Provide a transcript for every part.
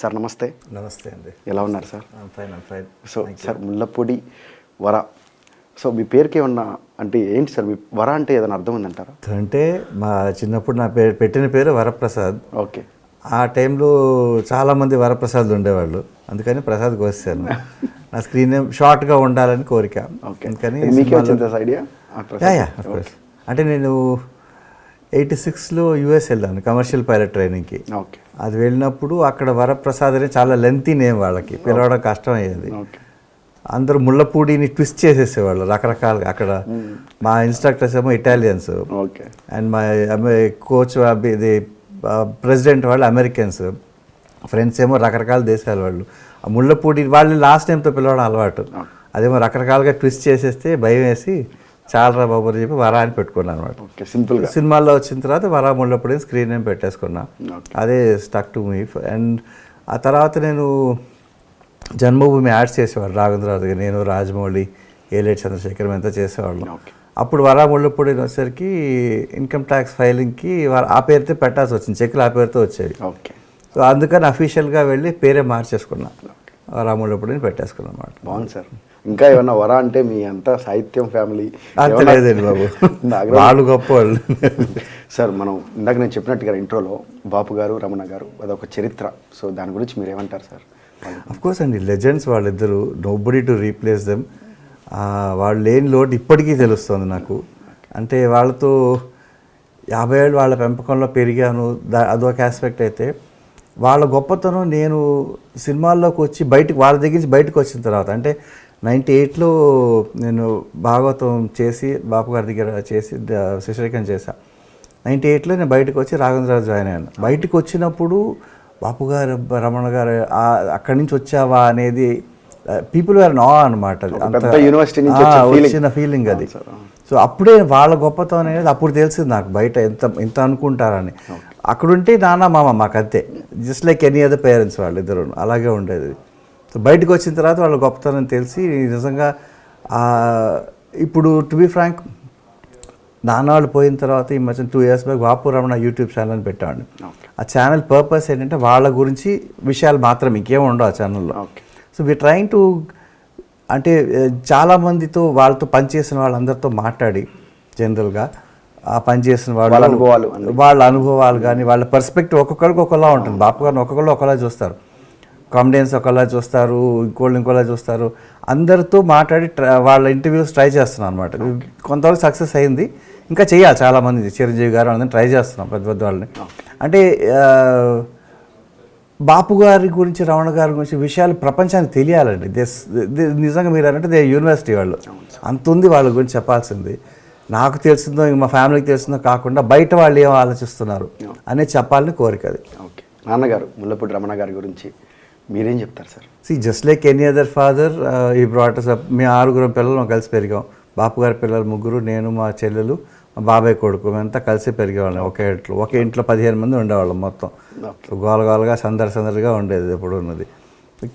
Sir నమస్తే. నమస్తే అండి. ఎలా ఉన్నారు sir? Fine fine so sir Mullapudi Vara. So మీ పేరుకి ఏమన్నా అంటే ఏంటి సార్? మీ వర అంటే ఏదైనా అర్థం ఉందంటారా? అంటే మా చిన్నప్పుడు నా పేరు పెట్టిన పేరు వరప్రసాద్. ఓకే. ఆ టైంలో చాలామంది వరప్రసాద్ ఉండేవాళ్ళు. అందుకని ప్రసాద్కి వచ్చాను నా స్క్రీన్ నేమ్ షార్ట్గా ఉండాలని కోరిక. ఓకే. అందుకని ఐడియా. అంటే నేను ఎయిటీ సిక్స్లో యూఎస్ వెళ్ళాను కమర్షియల్ పైలట్ ట్రైనింగ్కి ఓకే. అది వెళ్ళినప్పుడు అక్కడ వరప్రసాద్ అని చాలా లెంతీ నేమ్ వాళ్ళకి పిలవడం కష్టం అయ్యేది అందరూ ముళ్ళపూడిని ట్విస్ట్ చేసేసేవాళ్ళు రకరకాలుగా అక్కడ మా ఇన్స్ట్రక్టర్స్ ఏమో ఇటాలియన్స్ ఓకే. అండ్ మా కోచ్ ఇది ప్రెసిడెంట్ వాళ్ళు అమెరికన్స్ ఫ్రెండ్స్ ఏమో రకరకాల దేశాల వాళ్ళు. ఆ ముళ్ళపూడి వాళ్ళు లాస్ట్ టైంతో పిలవడం అలవాటు. అదేమో రకరకాలుగా ట్విస్ట్ చేసేస్తే భయం వేసి చాలరా బాబు అని చెప్పి వరా అని పెట్టుకున్నాను అనమాట ఓకే సింపుల్గా. సినిమాల్లో వచ్చిన తర్వాత వరా ముళ్ళపూడి స్క్రీన్ నేమ్ పెట్టేసుకున్నా. అదే స్టక్ టు మీ అండ్ ఆ తర్వాత నేను జన్మభూమి యాడ్స్ చేసేవాడు రాఘవేంద్రరావు దగ్గర నేను రాజమౌళి ఏలేటి చంద్రశేఖర్ అంతా చేసేవాళ్ళం. అప్పుడు వరా ముళ్ళపూడి వచ్చేసరికి ఇన్కమ్ ట్యాక్స్ ఫైలింగ్కి వర- ఆ పేరుతో పెట్టాల్సి వచ్చింది చెక్కులు ఆ పేరుతో వచ్చేవి. సో అందుకని అఫీషియల్గా వెళ్ళి పేరే మార్చేసుకున్నా. వరా ముళ్ళపూడిని పెట్టేసుకున్నాం అనమాట బాగుంది సార్. ఇంకా ఏమన్నా వర అంటే మీ అంతా సాహిత్యం ఫ్యామిలీ అంత లేదండి బాబు. వాళ్ళు గొప్ప వాళ్ళు. సార్ మనం ఇందాక నేను చెప్పినట్టుగా ఇంట్రోలో బాపు గారు రమణ గారు అదొక చరిత్ర. సో దాని గురించి మీరు ఏమంటారు సార్? కోర్స్ అండి లెజెండ్స్ వాళ్ళిద్దరు నోబడి టు రీప్లేస్ దెమ్ వాళ్ళు లేని లోటు ఇప్పటికీ తెలుస్తుంది నాకు. అంటే వాళ్ళతో యాభై ఏళ్ళు వాళ్ళ పెంపకంలో పెరిగాను దా అదొక ఆస్పెక్ట్ అయితే. వాళ్ళ గొప్పతనం నేను సినిమాల్లోకి వచ్చి బయటకు వాళ్ళ దగ్గర నుంచి బయటకు వచ్చిన తర్వాత అంటే నైంటీ ఎయిట్లో నేను భాగవతం చేసి బాపు గారి దగ్గర చేసి శిశురేఖం చేశా. నైంటీ ఎయిట్లో నేను బయటకు వచ్చి రాఘవేంద్రరావు జాయిన్ అయ్యాను. బయటకు వచ్చినప్పుడు బాపు గారు రమణ గారు అక్కడి నుంచి వచ్చావా అనేది పీపుల్ వేర్ నా అనమాట యూనివర్సిటీ. వచ్చిన ఫీలింగ్ అది. సో అప్పుడే వాళ్ళ గొప్పతనం అనేది అప్పుడు తెలిసింది నాకు బయట ఎంత ఎంత అనుకుంటారని. అక్కడుంటే నాన్న మామ మాకు అంతే just like any other parents వాళ్ళు ఇద్దరు అలాగే ఉండేది. సో బయటకు వచ్చిన తర్వాత వాళ్ళ గొప్పతనం తెలిసి నిజంగా ఇప్పుడు టు బి ఫ్రాంక్ నాన్నవాళ్ళు పోయిన తర్వాత ఈ మధ్య two years back Bapu Ramana YouTube channel పెట్టామండి ఓకే. ఆ ఛానల్ పర్పస్ ఏంటంటే వాళ్ళ గురించి విషయాలు మాత్రం ఇంకేం ఉండవు ఆ ఛానల్లో సో వి ట్రైంగ్ టు అంటే ఆ, చాలా మందితో వాళ్ళతో పనిచేసిన వాళ్ళందరితో మాట్లాడి జనరల్గా పనిచేసిన వాళ్ళ వాళ్ళు అనుభవాలు. వాళ్ళ అనుభవాలు కానీ వాళ్ళ పర్స్పెక్టివ్ ఒక్కొక్కరికి ఒకలా ఉంటుంది. బాపు గారిని ఒక్కొక్కరు ఒకలా చూస్తారు. కామెడియన్స్ ఒకలా చూస్తారు ఇంకోళ్ళు ఇంకోలా చూస్తారు. అందరితో మాట్లాడి ట్ర- వాళ్ళ ఇంటర్వ్యూస్ ట్రై చేస్తున్నాం అనమాట కొంతవరకు సక్సెస్ అయింది. ఇంకా చేయాలి చాలామంది. చిరంజీవి గారు అందరిని ట్రై చేస్తున్నాం పెద్ద పెద్ద వాళ్ళని. అంటే బాపు గారి గురించి రమణ గారి గురించి విషయాలు ప్రపంచానికి తెలియాలండి. నిజంగా మీరు అంటే దే యూనివర్సిటీ వాళ్ళు. అంత ఉంది వాళ్ళ గురించి చెప్పాల్సింది. నాకు తెలిసిందో మా ఫ్యామిలీకి తెలిసిందో కాకుండా బయట వాళ్ళు ఏం ఆలోచిస్తున్నారు అనేది చెప్పాలని కోరిక అది. ఓకే నాన్నగారు ముల్లపూడి రమణ గారి గురించి మీరేం చెప్తారు sir C just like any other father he brought us మేము ఆరుగురం పిల్లలు కలిసి పెరిగాం. బాపు గారి పిల్లలు ముగ్గురు నేను మా చెల్లెలు మా బాబాయ్ కొడుకు మేమంతా కలిసి పెరిగేవాళ్ళం. ఒకే ఇంట్లో ఒకే ఇంట్లో పదిహేను మంది ఉండేవాళ్ళం మొత్తం. గోల గోలగా సందడి సందడిగా ఉండేది ఎప్పుడు ఉన్నది.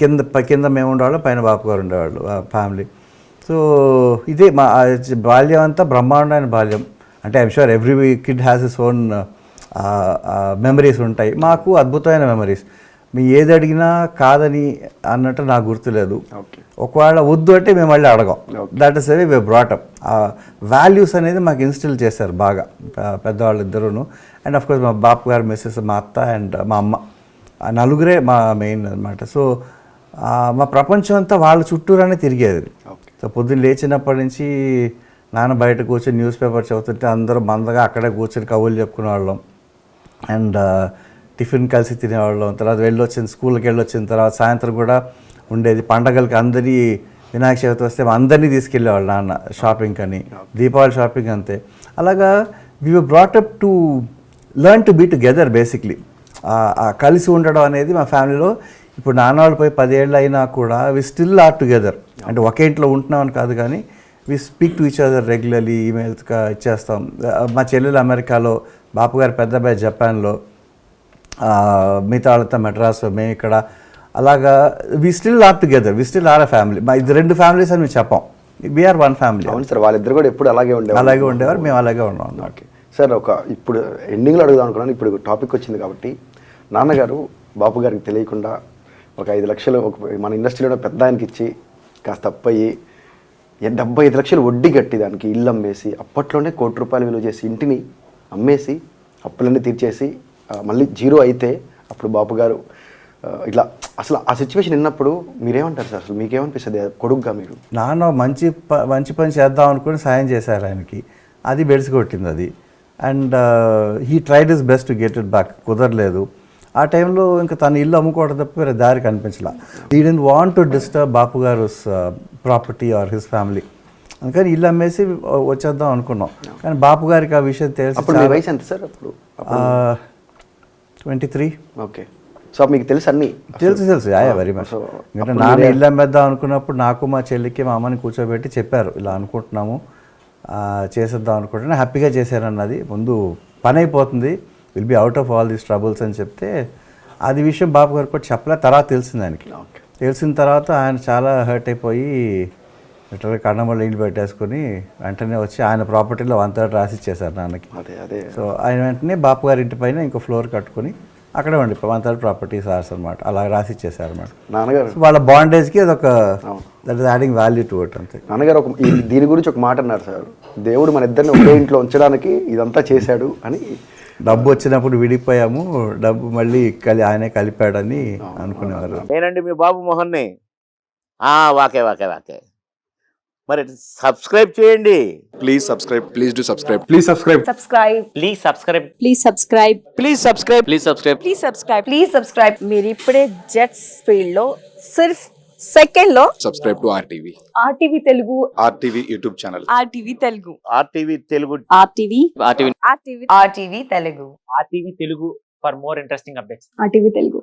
కింద కింద మేము ఉండేవాళ్ళం పైన బాపు గారు ఉండేవాళ్ళు ఫ్యామిలీ సో ఇదే మా బాల్యం అంతా బ్రహ్మాండమైన బాల్యం. అంటే I'm sure every kid has his own memories ఉంటాయి. మాకు అద్భుతమైన మెమరీస్ మీ ఏది అడిగినా కాదని అన్నట్టు నాకు గుర్తులేదు. ఒకవేళ వద్దు అంటే మేము మళ్ళీ అడగం. That is way brought up values అనేది మాకు ఇన్స్టిల్ చేశారు బాగా. పెద్దవాళ్ళు ఇద్దరును. అండ్ అఫ్ కోర్స్ మా బాపు గారు మిస్సెస్ మా అత్త అండ్ మా అమ్మ. నలుగురే మా మెయిన్ అనమాట సో మా ప్రపంచం అంతా వాళ్ళ చుట్టూరానే తిరిగేది. సో పొద్దున్న లేచినప్పటి నుంచి నాన్న బయట కూర్చొని న్యూస్ పేపర్ చదువుతుంటే అందరూ మందగా అక్కడే కూర్చొని కబుర్లు చెప్పుకునేవాళ్ళం. అండ్ టిఫిన్ కలిసి తినేవాళ్ళం. తర్వాత వెళ్ళొచ్చిన స్కూల్కి వెళ్ళొచ్చిన తర్వాత సాయంత్రం కూడా ఉండేది. పండగలకి అందరి వినాయక చవితి వస్తే అందరినీ తీసుకెళ్ళేవాళ్ళు నాన్న షాపింగ్ అని. దీపావళి షాపింగ్ అంతే. అలాగా we brought up to learn to be together basically కలిసి ఉండడం అనేది మా ఫ్యామిలీలో ఇప్పుడు నాన్నవాళ్ళు పోయి పదేళ్ళు అయినా కూడా వి స్టిల్ ఆర్ టుగెదర్ అంటే ఒకే ఇంట్లో ఉంటున్నామని కాదు కానీ we speak to each other regularly ఈమెయిల్స్గా ఇచ్చేస్తాం. మా చెల్లెలు అమెరికాలో బాపు గారు పెద్ద అబ్బాయి జపాన్లో మిగతా వాళ్ళతో మెడ్రాస్ మేము ఇక్కడ. అలాగా we still are together we still are a family మా ఇది రెండు ఫ్యామిలీస్ అని మేము చెప్పాం. వీఆర్ వన్ ఫ్యామిలీ అవును సార్ వాళ్ళిద్దరు కూడా ఎప్పుడు అలాగే ఉండేవారు అలాగే ఉండేవారు మేము అలాగే ఉన్నాం. ఓకే. సార్ ఒక ఇప్పుడు ఎండింగ్లో అడుగుదాం అనుకున్నాను ఇప్పుడు టాపిక్ వచ్చింది కాబట్టి నాన్నగారు బాపు గారికి తెలియకుండా ఒక ఐదు లక్షలు ఒక మన ఇండస్ట్రీలో పెద్ద ఆయనకి ఇచ్చి కాస్త అప్పయ్యి డెబ్బై ఐదు లక్షలు వడ్డీ కట్టి దానికి ఇల్లు అమ్మేసి అప్పట్లోనే కోటి రూపాయలు విలువ చేసి ఇంటిని అమ్మేసి అప్పులన్నీ తీర్చేసి మళ్ళీ జీరో అయితే అప్పుడు బాపు గారు ఇట్లా అసలు ఆ సిచ్యువేషన్ విన్నప్పుడు మీరేమంటారు సార్? అసలు మీకేమనిపిస్తుంది? కొడుకుగా మీరు? నాన్న మంచి ప మంచి పని చేద్దాం అనుకుని సాయం చేశారు ఆయనకి. అది బెడిసి కొట్టింది అది. And he tried his best to get it back కుదరలేదు. ఆ టైంలో ఇంకా తన ఇల్లు అమ్ముకోవడం తప్ప వేరే దారి కనిపించలా. He didn't want to disturb Bapu garu property or his family అందుకని ఇల్లు అమ్మేసి వచ్చేద్దాం అనుకున్నాం. కానీ బాపు గారికి ఆ విషయం తెలిసి వయసు ఎంత సార్ అప్పుడు? Twenty three okay. సో మీకు తెలుసు అన్ని? తెలుసు తెలుసు. యా వెరీ మచ్ ఎందుకంటే నాన్న ఇల్లు అమ్మేద్దాం అనుకున్నప్పుడు నాకు మా చెల్లికి మా అమ్మని కూర్చోబెట్టి చెప్పారు. ఇలా అనుకుంటున్నాము. చేసేద్దాం అనుకుంటున్నా హ్యాపీగా చేశారన్నది. ముందు పని అయిపోతుంది. Will be out of all these troubles అని చెప్తే అది విషయం బాబు గారికి కూడా చెప్పలే తర్వాత తెలిసింది ఆయనకి. తెలిసిన తర్వాత ఆయన చాలా హర్ట్ అయిపోయి లిటరల్గా కన్నమల్లి ఇంటి పెట్టేసుకుని వెంటనే వచ్చి ఆయన ప్రాపర్టీలో వన్ థర్డ్ రాసి ఇచ్చేశారు నాన్నకి సో ఆయన వెంటనే బాపు గారి ఇంటి పైన ఇంకో ఫ్లోర్ కట్టుకుని అక్కడే ఉండి వన్ థర్డ్ ప్రాపర్టీస్ ఆర్స్ అనమాట అలా రాసి ఇచ్చేసారు అనమాట నాన్నగారు వాళ్ళ బాండేజ్కి అదొక that is adding value to it అంతే. నాన్నగారు ఒక దీని గురించి ఒక మాట అన్నారు సార్ దేవుడు మన ఇద్దరిని ఒకే ఇంట్లో ఉంచడానికి ఇదంతా చేశాడు అని డబ్బు వచ్చినప్పుడు విడిపోయాము డబ్బు మళ్ళీ కలి ఆయనే కలిపాడని అనుకునేవారు. నేనండి మీ బాబు మోహన్ని. ఆ, వాకే వాకే వాకే. మరి సబ్స్క్రైబ్ చేయండి. Please subscribe. Please do subscribe. Please subscribe. subscribe please subscribe. please subscribe please subscribe. Please subscribe. please subscribe please subscribe మీరు ఇప్పుడే జెట్స్ ఫీల్డ్లో సిర్ఫ్ సెకండ్లో Subscribe to RTV. RTV Telugu RTV YouTube channel. RTV Telugu RTV Telugu RTV RTV RTV RTV Telugu RTV Telugu for more interesting updates RTV Telugu